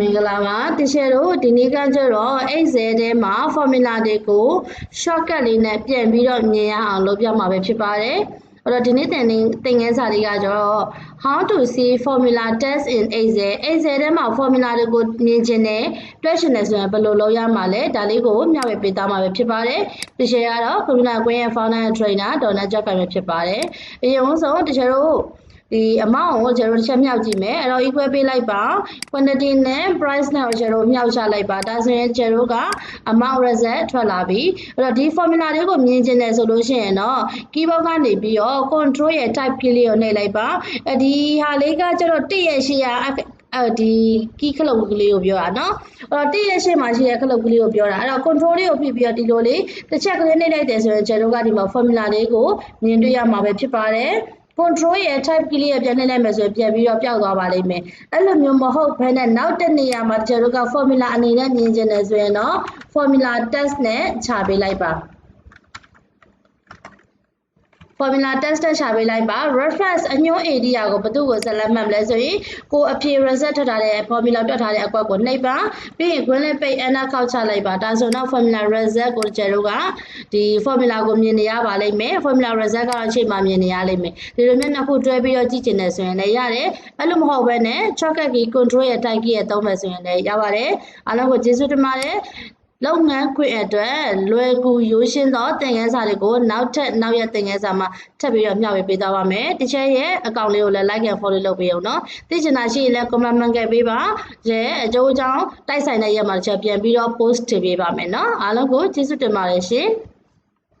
မင်္ဂလာပါတချေတို့ဒီနေ့ကကျတော့ Excel ထဲမှာ formula တွေကို shortcut လေးနဲ့ပြန်ပြီးတော့မြင်ရအောင်လုပ်ပြမှာပဲဖြစ်ပါတယ်အဲ့တော့ဒီနေ့သင်သင်ခန်းစာလေးကကျတော့ how to see formula test in Excel Excel ထဲမှာ formula တွေကိုမြင်ခြင်းနဲ့တွက်ရှင်နေဆိုရင်ဘယ်လိုလုပ်ရမှာလဲဒါလေးကိုမျှဝေပေးသားမှာပဲဖြစ်ပါတယ်တချေကတော့ formula ကွင်းရဲ့ founder and trainer ဒေါ်နတ်ကျောက်ကိုင်ပဲဖြစ်ပါတယ်အရင်ဆုံးတချေတို့ ဒီ amount ကိုကျွန်တော်တစ်ချက်မြောက်ကြည့်မယ်အဲ့တော့ equal ပေးလိုက်ပါ quantity နဲ့ price နဲ့ကျွန်တော်မြောက်ချလိုက်ပါဒါဆိုရင်ကျွန်တော်က amount result ထွက်လာပြီအဲ့တော့ဒီ formula လေးကိုမြင်ကျင်တယ်ဆိုလို့ရှိရင်တော့ keyboard ကနေပြီးတော့ control ရဲ့ type key လေးကိုနှိပ်လိုက်ပါအဲဒီဟာလေးကကျွန်တော်1ရဲ့ရှေ့ကအဲဒီ key ခလုတ်ကလေးကိုပြောတာเนาะအဲ့တော့တည့်ရရှေ့မှာရှိတဲ့ခလုတ်ကလေးကိုပြောတာအဲ့တော့ control လေးကိုဖိပြီးတော့ဒီလိုလေးတစ်ချက်ကလေးနှိပ်လိုက်တယ်ဆိုရင်ကျွန်တော်ကဒီမှာ formula လေးကိုမြင်တွေ့ရမှာပဲဖြစ်ပါတယ် control ရဲ့ type key လေးရပြန်နှိပ်လိုက်မယ်ဆိုရင်ပြန်ပြီးတော့ပျောက်သွားပါလိမ့်မယ်အဲ့လိုမျိုးမဟုတ်ဘဲနဲ့နောက်တစ်နေရာမှာကျွန်တော်တို့က formula အနေနဲ့မြင်ကျင်တယ်ဆိုရင်တော့ formula test နဲ့ခြာပေးလိုက်ပါ formula test တက်ရှာပေးလိုက်ပါ reference အညွှန်း area ကိုဘယ်သူ့ကိုဆက်လက်မှတ်မလဲဆိုရင်ကိုအဖြေ result ထွက်ထားတဲ့ formula ပြတ်ထားတဲ့အကွက်ကိုနှိပ်ပါပြီးရင် green lane page enter ခောက်ချလိုက်ပါဒါဆိုတော့ formula result ကိုကျတို့ကဒီ formula ကိုမြင်နေရပါလိမ့်မယ် formula result ကတော့အချိန်မှမြင်နေရလိမ့်မယ်ဒီလိုမျိုးနှစ်ခုတွဲပြီးတော့ကြည့်ချင်တယ်ဆိုရင်လည်းရတယ်အဲ့လိုမဟုတ်ဘဲနဲ့ shortcut key control ရဲ့ type key ရဲ့သုံးမယ်ဆိုရင်လည်းရပါတယ်အားလုံးကိုကျေးဇူးတင်ပါတယ် လုပ်ငန်းခွင့်အတွက်လွယ်ကူရိုးရှင်းသောသင်ခန်းစာတွေကိုနောက်ထပ်နောက်ရက်သင်ခန်းစာမှာထပ်ပြီးတော့မျှဝေပေးသွားပါမယ်။ teacher ရဲ့အကောင့်လေးကိုလည်း like and follow လုပ်ပေးအောင်နော်။သိချင်တာရှိရင်လည်း comment မှန်ခဲ့ပေးပါ။ရဲအကျိုးအကြောင်းတိုက်ဆိုင်တဲ့ရက်မှာ teacher ပြန်ပြီးတော့ post ထည့်ပေးပါမယ်နော်။အားလုံးကိုကျေးဇူးတင်ပါတယ်ရှင်။